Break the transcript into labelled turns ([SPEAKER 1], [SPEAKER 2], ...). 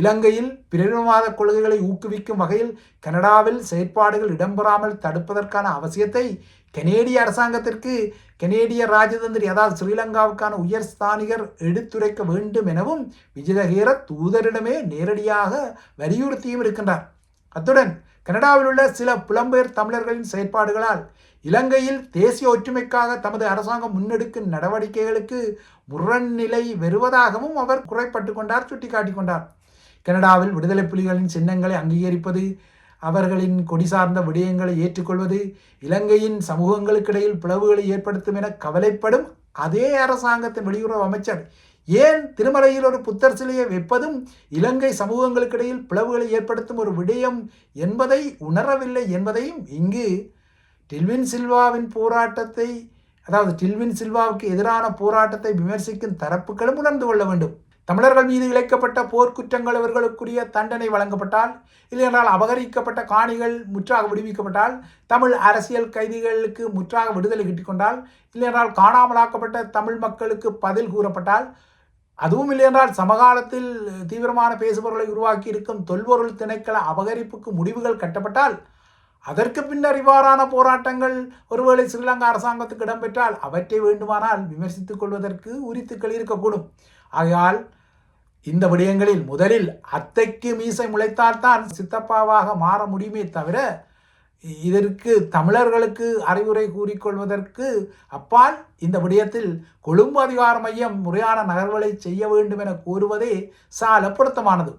[SPEAKER 1] இலங்கையில் பிரிவினவாத கொள்கைகளை ஊக்குவிக்கும் வகையில் கனடாவில் செயற்பாடுகள் இடம்பெறாமல் தடுப்பதற்கான அவசியத்தை கனேடிய அரசாங்கத்திற்கு கனேடிய ராஜதந்திரி அதாவது ஸ்ரீலங்காவுக்கான உயர் ஸ்தானிகர் எடுத்துரைக்க வேண்டும் எனவும் விஜயகீர தூதரிடமே நேரடியாக வலியுறுத்தியும் இருக்கின்றார். அத்துடன் கனடாவில் உள்ள சில புலம்பெயர் தமிழர்களின் செயற்பாடுகளால் இலங்கையில் தேசிய ஒற்றுமைக்காக தமது அரசாங்கம் முன்னெடுக்கும் நடவடிக்கைகளுக்கு முரண்நிலை வருவதாகவும் அவர் குறைப்பட்டு கொண்டார் சுட்டிக்காட்டி கொண்டார். கனடாவில் விடுதலை புலிகளின் சின்னங்களை அங்கீகரிப்பது அவர்களின் கொடி சார்ந்த விடயங்களை ஏற்றுக்கொள்வது இலங்கையின் சமூகங்களுக்கிடையில் பிளவுகளை ஏற்படுத்தும் என கவலைப்படும் அதே அரசாங்கத்தின் வெளியுறவு அமைச்சர். ஏன் திருமலையில் ஒரு புத்தர் சிலையை வைப்பதும் இலங்கை சமூகங்களுக்கிடையில் பிளவுகளை ஏற்படுத்தும் ஒரு விடயம் என்பதை உணரவில்லை என்பதையும் இங்கு டில்வின் சில்வாவின் போராட்டத்தை அதாவது டில்வின் சில்வாவுக்கு எதிரான போராட்டத்தை விமர்சிக்கும் தரப்புகளும் உணர்ந்து கொள்ள வேண்டும். தமிழர்கள் மீது இழைக்கப்பட்ட போர்க்குற்றங்கள் அவர்களுக்குரிய தண்டனை வழங்கப்பட்டால் இல்லையென்றால் அபகரிக்கப்பட்ட காணிகள் முற்றாக விடுவிக்கப்பட்டால் தமிழ் அரசியல் கைதிகளுக்கு முற்றாக விடுதலை கிட்டிக்கொண்டால் இல்லையென்றால் காணாமலாக்கப்பட்ட தமிழ் மக்களுக்கு பதில் கூறப்பட்டால் அதுவும் இல்லையென்றால் சமகாலத்தில் தீவிரமான பேசுபவர்களை உருவாக்கி இருக்கும் தொல்பொருள் திணைக்கள அபகரிப்புக்கு முடிவுகள் கட்டப்பட்டால் அதற்கு பின்னர் இவ்வாறான போராட்டங்கள் ஒருவேளை ஸ்ரீலங்கா அரசாங்கத்துக்கு இடம்பெற்றால் அவற்றை வேண்டுமானால் விமர்சித்துக் கொள்வதற்கு உரித்துக்கள் இருக்கக்கூடும். ஆகையால் இந்த விடயங்களில் முதலில் அத்தைக்கு மீசை முளைத்தால்தான் சித்தப்பாவாக மாற முடியுமே தவிர இதற்கு தமிழர்களுக்கு அறிவுரை கூறிக்கொள்வதற்கு அப்பால் இந்த விடயத்தில் கொழும்பு அதிகார மையம் முறையான நகர்வுகளை செய்ய வேண்டும் என கூறுவதே சால பொருத்தமானது.